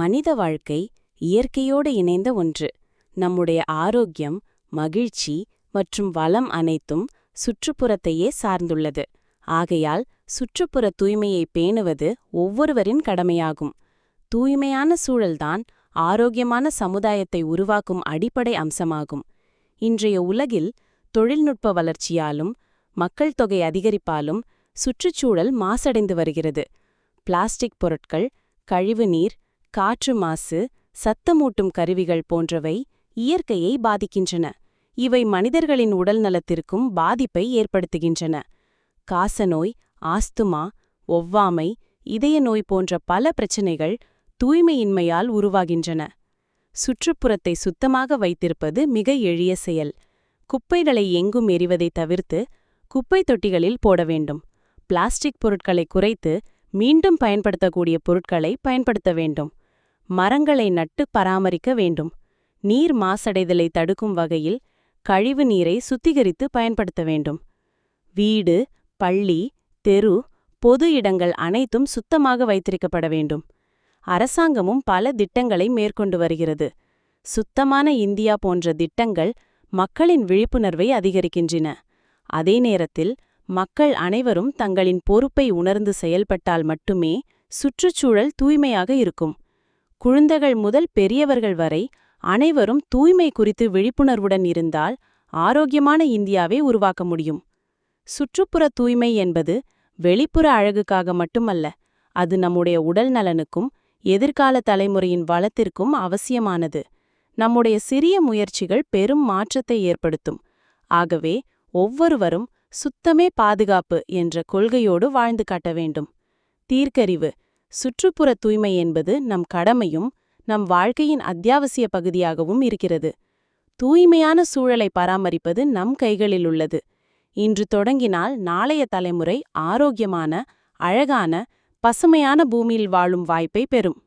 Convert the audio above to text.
மனித வாழ்க்கை இயற்கையோடு இணைந்த ஒன்று. நம்முடைய ஆரோக்கியம் மகிழ்ச்சி மற்றும் வளம் அனைத்தும் சுற்றுப்புறத்தையே சார்ந்துள்ளது. ஆகையால் சுற்றுப்புற தூய்மையை பேணுவது ஒவ்வொருவரின் கடமையாகும். தூய்மையான சூழல்தான் ஆரோக்கியமான சமுதாயத்தை உருவாக்கும் அடிப்படை அம்சமாகும். இன்றைய உலகில் தொழில்நுட்ப வளர்ச்சியாலும் மக்கள் தொகை அதிகரிப்பாலும் சுற்றுச்சூழல் மாசடைந்து வருகிறது. பிளாஸ்டிக் பொருட்கள் கழிவு நீர் காற்று மாசு சத்தமூட்டும் கருவிகள் போன்றவை இயற்கையை பாதிக்கின்றன. இவை மனிதர்களின் உடல் நலத்திற்கும் பாதிப்பை ஏற்படுத்துகின்றன. காசநோய் ஆஸ்துமா ஒவ்வாமை இதய நோய் போன்ற பல பிரச்சினைகள் தூய்மையின்மையால் உருவாகின்றன. சுற்றுப்புறத்தை சுத்தமாக வைத்திருப்பது மிக எளிய செயல். குப்பைகளை எங்கும் எறிவதை தவிர்த்து குப்பை தொட்டிகளில் போட வேண்டும். பிளாஸ்டிக் பொருட்களை குறைத்து மீண்டும் பயன்படுத்தக்கூடிய பொருட்களை பயன்படுத்த வேண்டும். மரங்களை நட்டு பராமரிக்க வேண்டும். நீர் மாசடைதலை தடுக்கும் வகையில் கழிவு நீரை சுத்திகரித்து பயன்படுத்த வேண்டும். வீடு பள்ளி தெரு பொது இடங்கள் அனைத்தும் சுத்தமாக வைத்திருக்கப்பட வேண்டும். அரசாங்கமும் பல திட்டங்களை மேற்கொண்டு வருகிறது. சுத்தமான இந்தியா போன்ற திட்டங்கள் மக்களின் விழிப்புணர்வை அதிகரிக்கின்றன. அதே நேரத்தில் மக்கள் அனைவரும் தங்களின் பொறுப்பை உணர்ந்து செயல்பட்டால் மட்டுமே சுற்றுச்சூழல் தூய்மையாக இருக்கும். குழந்தைகள் முதல் பெரியவர்கள் வரை அனைவரும் தூய்மை குறித்து விழிப்புணர்வுடன் இருந்தால் ஆரோக்கியமான இந்தியாவை உருவாக்க முடியும். சுற்றுப்புற தூய்மை என்பது வெளிப்புற அழகுக்காக மட்டுமல்ல அது நம்முடைய உடல் நலனுக்கும் எதிர்கால தலைமுறையின் வளத்திற்கும் அவசியமானது. நம்முடைய சிறிய முயற்சிகள் பெரும் மாற்றத்தை ஏற்படுத்தும். ஆகவே ஒவ்வொருவரும் சுத்தமே பாதுகாப்பு என்ற கொள்கையோடு வாழ்ந்து காட்ட வேண்டும். தீர்க்கறிவு சுற்றுப்புற தூய்மை என்பது நம் கடமையும் நம் வாழ்க்கையின் அத்தியாவசிய பகுதியாகவும் இருக்கிறது. தூய்மையான சூழலை பராமரிப்பது நம் கைகளில் உள்ளது. இன்று தொடங்கினால் நாளைய தலைமுறை ஆரோக்கியமான அழகான பசுமையான பூமியில் வாழும் வாய்ப்பை பெறும்.